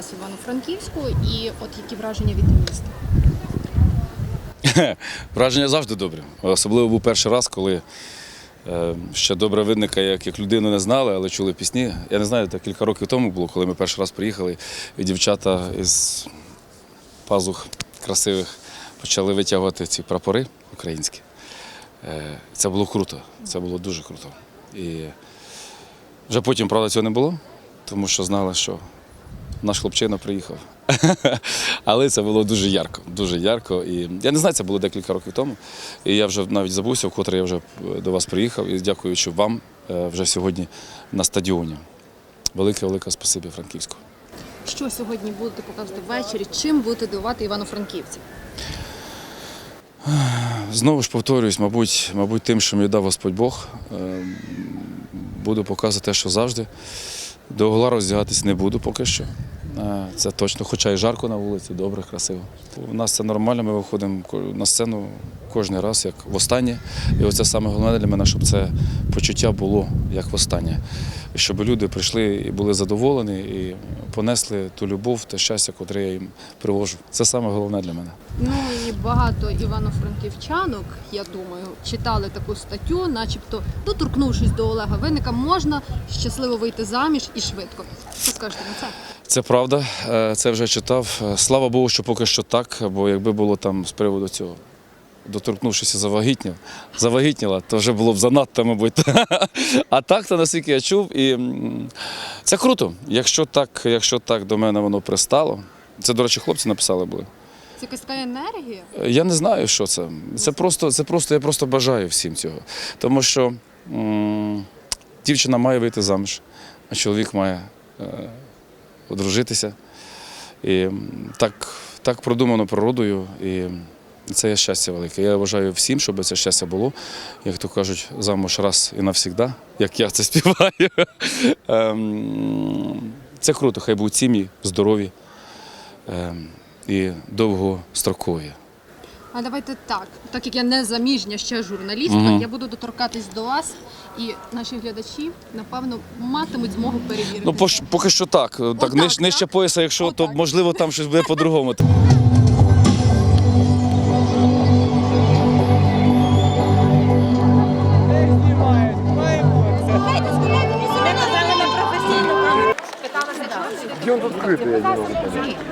раз Івано-Франківську і от які враження від міста? Враження завжди добре. Особливо був перший раз, коли е, ще добре видника, як, як людину не знали, але чули пісні. Я не знаю, так кілька років тому було, коли ми перший раз приїхали, і дівчата із пазух красивих почали витягувати ці прапори українські. Е, це було круто. Це було дуже круто. І вже потім, правда, цього не було, тому що знали, що наш хлопчина приїхав. Але це було дуже ярко, дуже ярко. І я не знаю, це було декілька років тому. І я вже навіть забувся, вкотре я вже е, до вас приїхав. І дякуючи вам е, вже сьогодні на стадіоні. Велике, велике спасибі Франківську. Що сьогодні будете показувати ввечері? Чим будете дивувати івано-франківців? Знову ж повторююсь, мабуть, мабуть, тим, що мені дав Господь Бог, е, буду показувати те, що завжди. До угла роздягатись не буду поки що. Це точно, хоча і жарко на вулиці, добре, красиво. У нас це нормально, ми виходимо на сцену кожен раз, як востаннє. І оце саме головне для мене, щоб це почуття було як востаннє. І Щоб люди прийшли і були задоволені, і понесли ту любов, те щастя, котре я їм привожу. Це саме головне для мене. Ну і багато івано-франківчанок, я думаю, читали таку статтю, начебто, доторкнувшись до Олега Винника, можна щасливо вийти заміж і швидко. Що скажете на це? Це правда, е, це вже читав. Е, Слава Богу, що поки що так, бо якби було там з приводу цього, доторкнувшися завагітніла, завагітніла, то вже було б занадто, мабуть. А так, то наскільки я чув, і це круто. Якщо так, якщо так до мене воно пристало. Це, до речі, хлопці написали були. Це якась така енергія. Я не знаю, що це. Це просто, це просто, я просто бажаю всім цього. Тому що м, дівчина має вийти заміж, а чоловік має е, одружитися. І так, так продумано природою. І це є щастя велике. Я бажаю всім, щоб це щастя було, як то кажуть, замуж раз і навсігда, як я це співаю. Ем, Це круто, хай будуть сім'ї, здорові ем, і довгострокові. А давайте так, так як я не заміжня ще журналістка, Мгм. я буду доторкатись до вас, і наші глядачі, напевно, матимуть змогу перевірити. Ну, поки що так. Так, ниж, так? нижче пояса, якщо, то Отак. можливо там щось буде по-другому.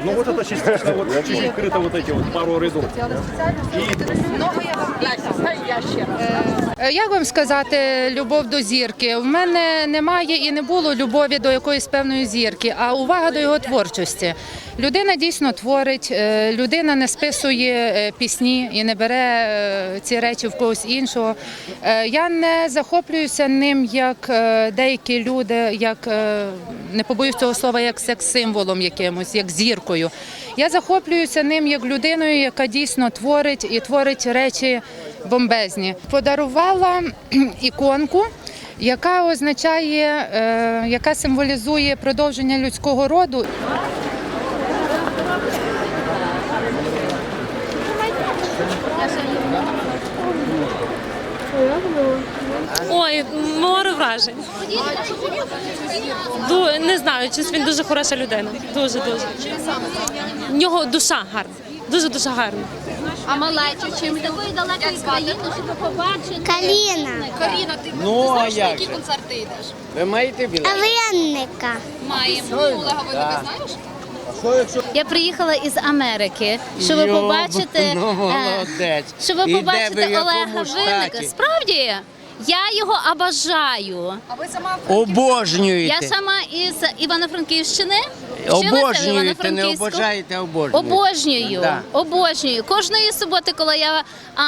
Ну вот это частично, вот чуть-чуть крыто вот эти вот пару рядов. Е, Як вам сказати, любов до зірки? В мене немає і не було любові до якоїсь певної зірки, а увага до його творчості. Людина дійсно творить, е, людина не списує е, пісні і не бере е, ці речі в когось іншого. Е, Я не захоплююся ним як е, деякі люди, як е, не побоюсь цього слова, як секс-символом якимось, як зіркою. Я захоплююся ним як людиною, яка дійсно творить і творить речі бомбезні. Подарувала іконку. Яка означає, е, яка символізує продовження людського роду. Ой, море вражень. Не знаю, чи він дуже хороша людина. Дуже дуже. В нього душа гарна. Дуже дуже гарна. А малечі, чим такої далекої країни, щоб побачити. Каліна, Каріна, ти Ну, а знаєш, на як Е, які концерти йдеш? Ви маєте білет? Оленника. Маємо. Олега Винника знаєш? Я приїхала із Америки, щоб Йо, побачити, ну, е, молодець. щоб І де ви, побачити якому Олега Винника. Справді, я його обожаю. А ви сама Обожнюєте. Я сама із Івано-Франківщини. Вчилася в Обожнюєте, не Івано-Франківську. обожаєте, а обожнюєте. Обожнюю, Да. обожнюю. Кожної суботи, коли я а,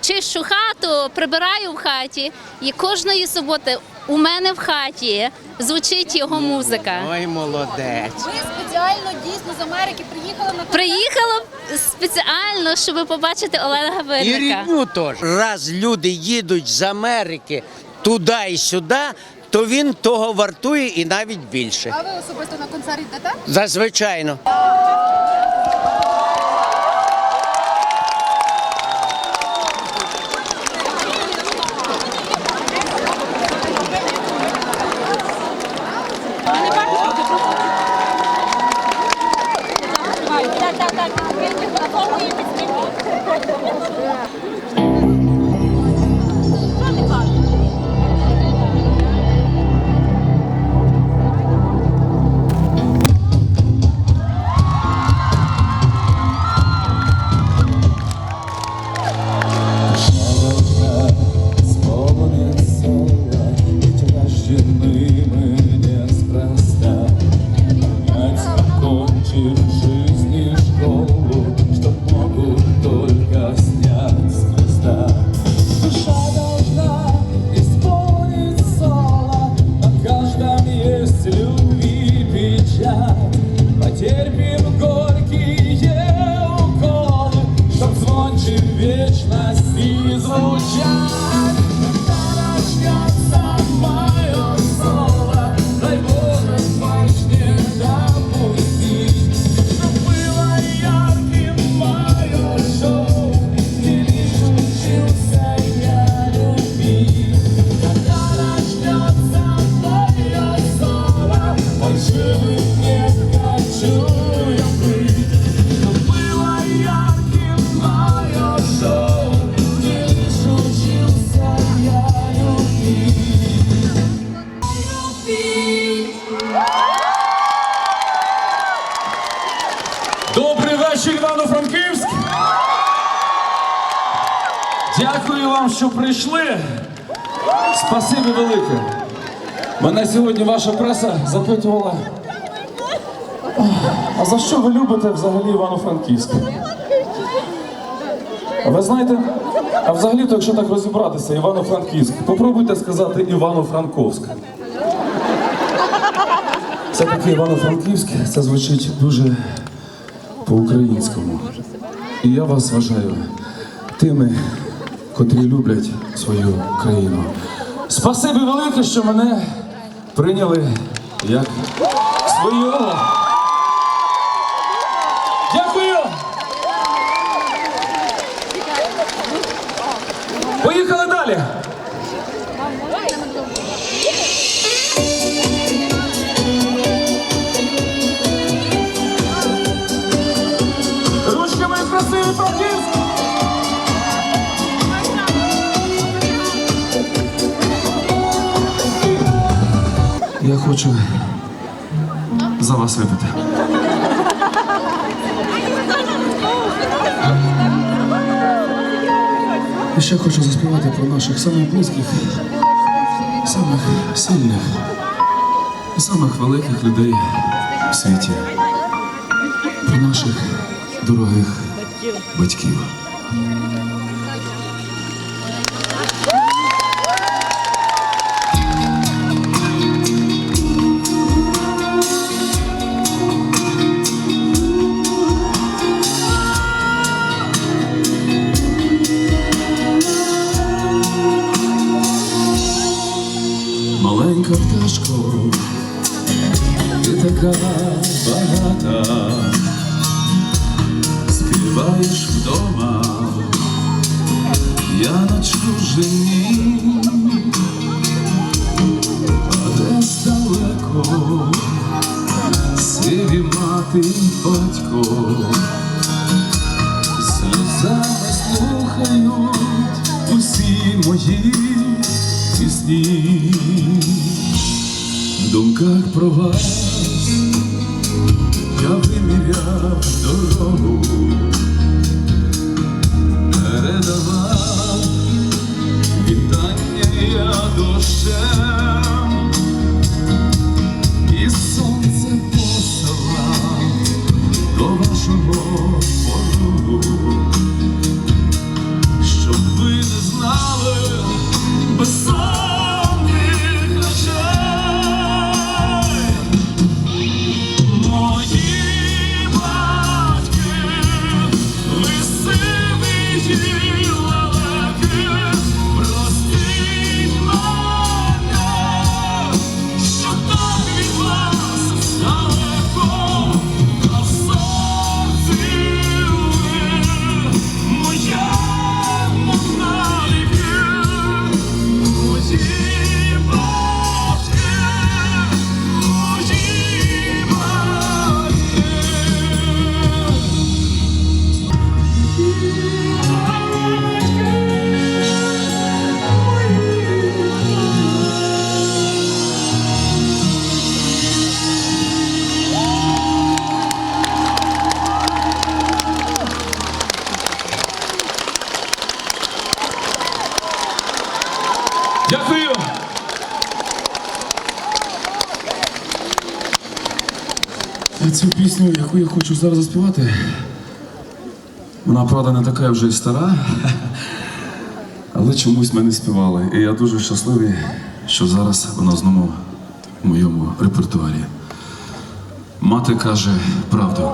чищу хату, прибираю в хаті, і кожної суботи у мене в хаті звучить його музика. Ой, молодець. ви спеціально дійсно з Америки приїхали на Приїхала спеціально, щоб побачити Олега І Винника. рідню теж. Раз люди їдуть з Америки туди і сюди, то він того вартує і навіть більше. А ви особисто на концерт йдете? Зазвичайно. Велике. Мене сьогодні ваша преса запитувала. А за що ви любите взагалі Івано-Франківськ? Ви знаєте, а взагалі-то, якщо так розібратися, Івано-Франківськ, попробуйте сказати Івано-Франковськ. Це таки Івано-Франківськ, це звучить дуже по-українському. І я вас вважаю тими, котрі люблять свою країну. Спасибі велике, що мене прийняли як свого. Дякую! Поїхали далі! Я хочу за вас випити. І ще хочу заспівати про наших самих близьких, самих сильних і самих великих людей в світі. Про наших дорогих батьків. Така багата, співаєш вдома, я на чужині, а десь далеко, сиві мати батько, сльозами слухають усі мої пісні. В думках про вас Oh, oh, oh. Пісню, яку я хочу зараз заспівати, вона, правда, не така вже й стара, але чомусь ми не співали. І я дуже щасливий, що зараз вона знову в моєму репертуарі. Мати каже правду.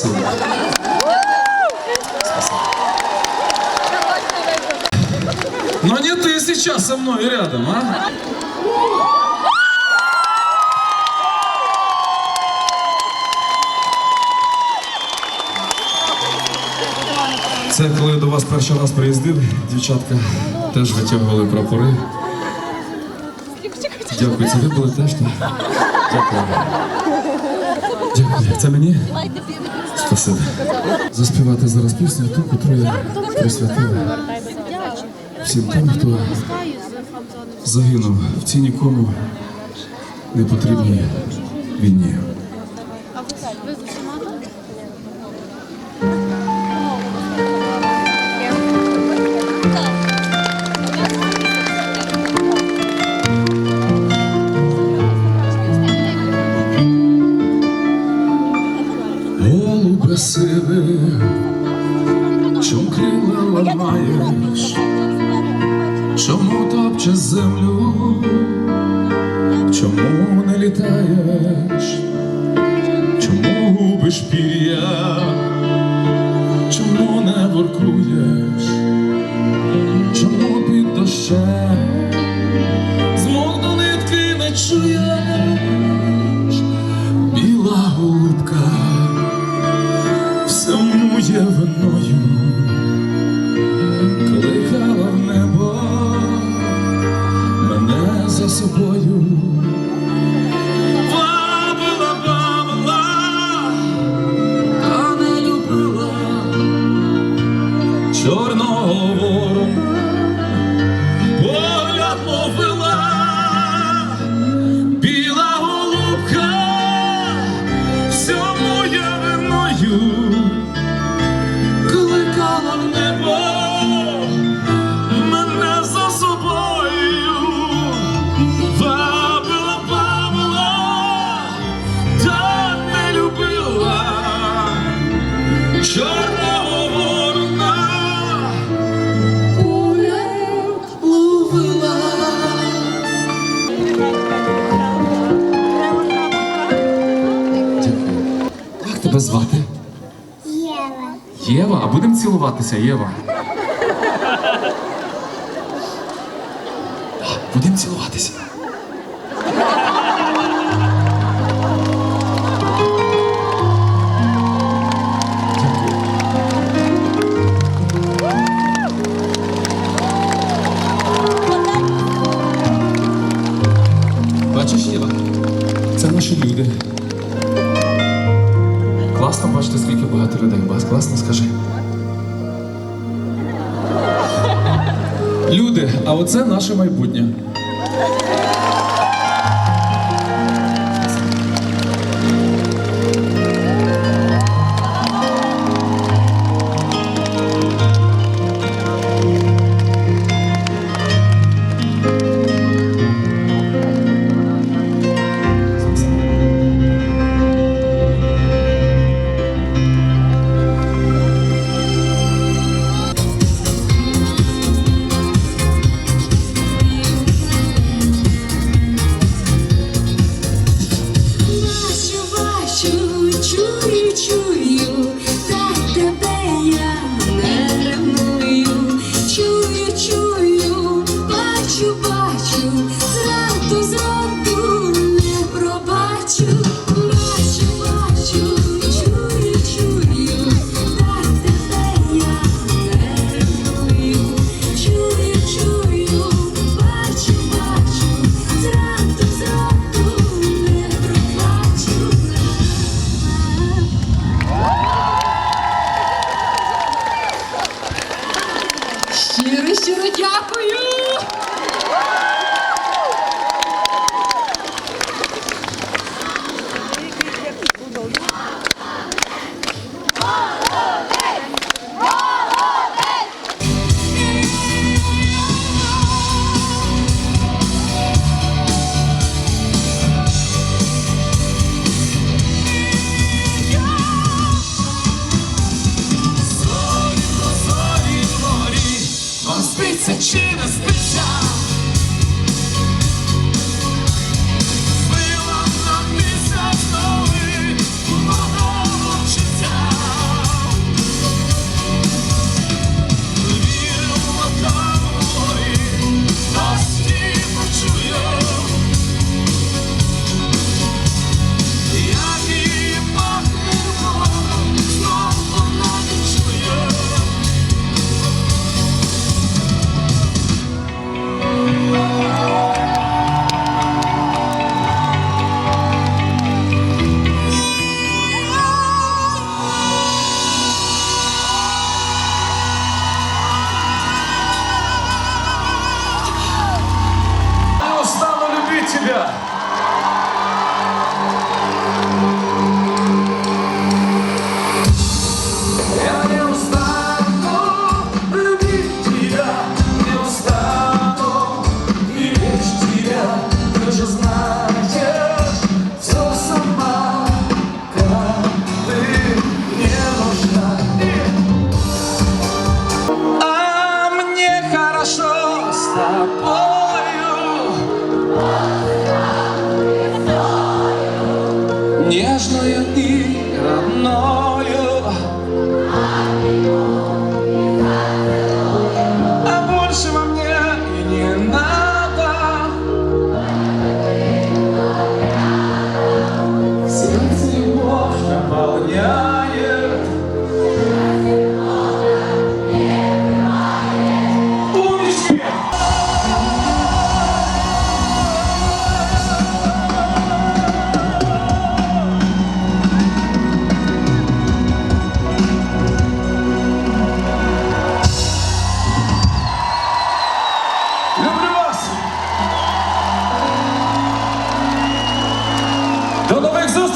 Спасибо. Но не ты сейчас со мной рядом, а? Це коли до вас перший раз приїздив, дівчатка теж витягували прапори. Дякую, це ви були теж? Дякую. Дякую. Це мені? Спасибо. Заспівати зараз пісню, ту, яку я присвятив всім тим, хто загинув в цій нікому не потрібній війні. Землю, чому не літаєш, чому губиш пір'я, чому не воркуєш, чому під дощем you. а будемо цілуватися, Єва? люди, а оце наше майбутнє.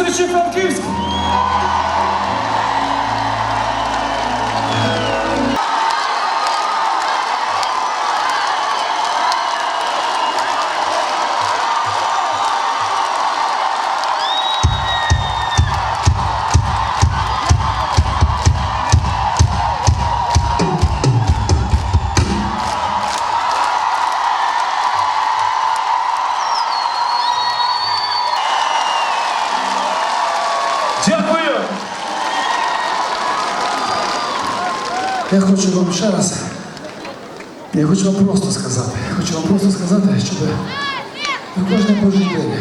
Івано-Франківськ! Ще раз. Я хочу вам просто сказати. Хочу вам просто сказати, щоб ви кожен божий день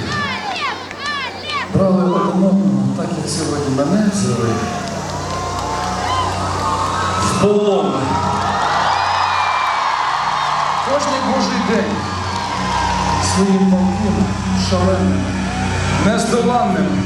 брали один одного, так як сьогодні мене взяли. В полон. Кожний божий день своїм палким, шаленим, нездоланним.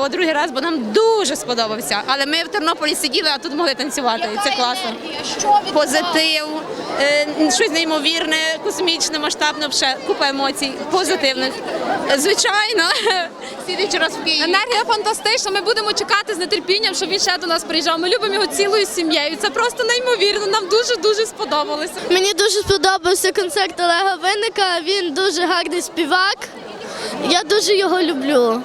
Обов'язково другий раз, бо нам дуже сподобався. Але ми в Тернополі сиділи, а тут могли танцювати. І це класно. Позитив, е, щось неймовірне, космічне, масштабне, вже купа емоцій, позитивних. Звичайно, слідуючий раз в Києві. Енергія фантастична. Ми будемо чекати з нетерпінням, щоб він ще до нас приїжджав. Ми любимо його цілою сім'єю. Це просто неймовірно. Нам дуже дуже сподобалося. Мені дуже сподобався концерт Олега Винника. Він дуже гарний співак. Я дуже його люблю.